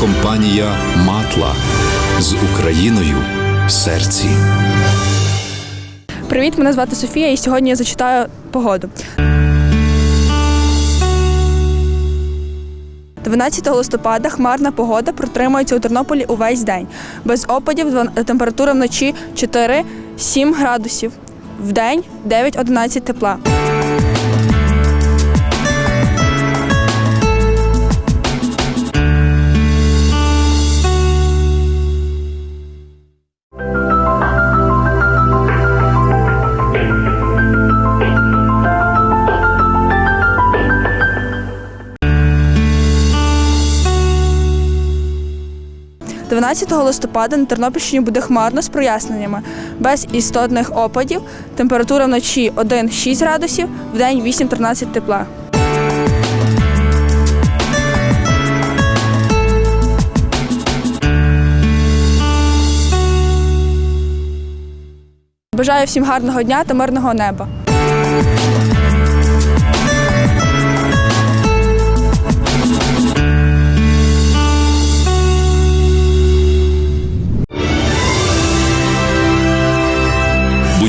компанія Матла з Україною в серці. Привіт, мене звати Софія, і сьогодні я зачитаю погоду. 12 листопада хмарна погода протримується у Тернополі увесь день. Без опадів температура вночі 4-7 градусів. В день 9-11 тепла. – 12 листопада на Тернопільщині буде хмарно з проясненнями, без істотних опадів. Температура вночі 1-6 градусів, в день 8-13 тепла. Бажаю всім гарного дня та мирного неба.